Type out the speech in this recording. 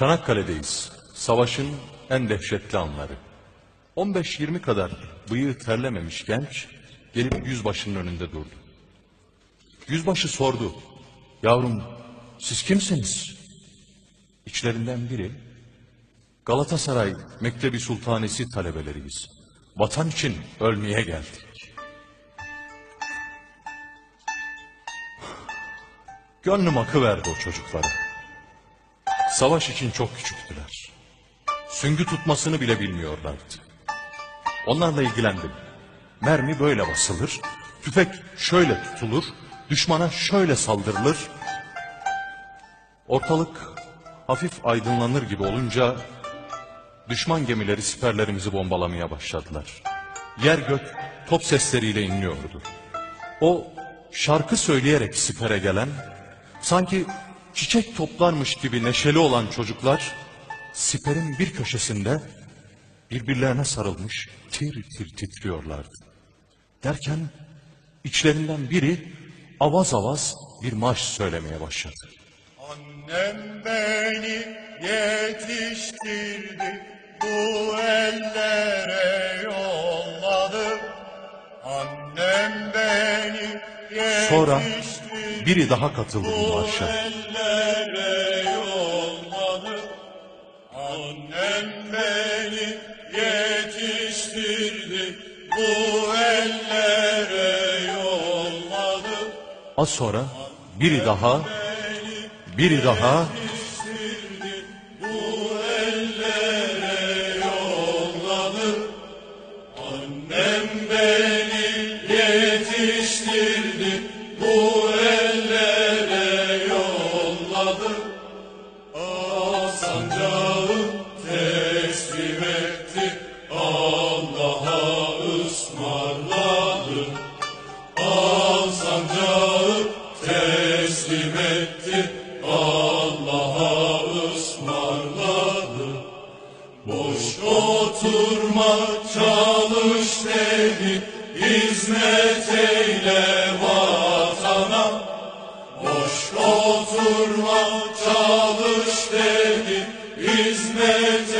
Çanakkale'deyiz. Savaşın en dehşetli anları. 15-20 kadar bıyığı terlememiş genç gelip yüzbaşının önünde durdu. Yüzbaşı sordu. Yavrum siz kimsiniz? İçlerinden biri Galatasaray Mektebi Sultanesi talebeleriyiz. Vatan için ölmeye geldik. Gönlüm akı verdi o çocuklara. Savaş için çok küçüktüler. Süngü tutmasını bile bilmiyorlardı. Onlarla ilgilendim. Mermi böyle basılır, tüfek şöyle tutulur, düşmana şöyle saldırılır. Ortalık hafif aydınlanır gibi olunca düşman gemileri siperlerimizi bombalamaya başladılar. Yer gök top sesleriyle inliyordu. O şarkı söyleyerek sipere gelen, sanki çiçek toplarmış gibi neşeli olan çocuklar, siperin bir köşesinde birbirlerine sarılmış tir tir titriyorlardı. Derken içlerinden biri avaz avaz bir marş söylemeye başladı. Annem beni yetiştirdi, bu ellere yolladı. Annem beni Sonra yetiştirdi, biri daha katıldı bu marşa. Ellere yolladı. Annem beni yetiştirdi, bu ellere yolladı. Az sonra biri daha, biri daha, Annem beni yetiştirdi, bu yolladı. Al sancağı teslim etti, Allah'a ısmarladı. Al sancağı teslim etti, Allah'a ısmarladı. Boş oturma çalış dedi hizmet eyle oturma çalış dedi hizmet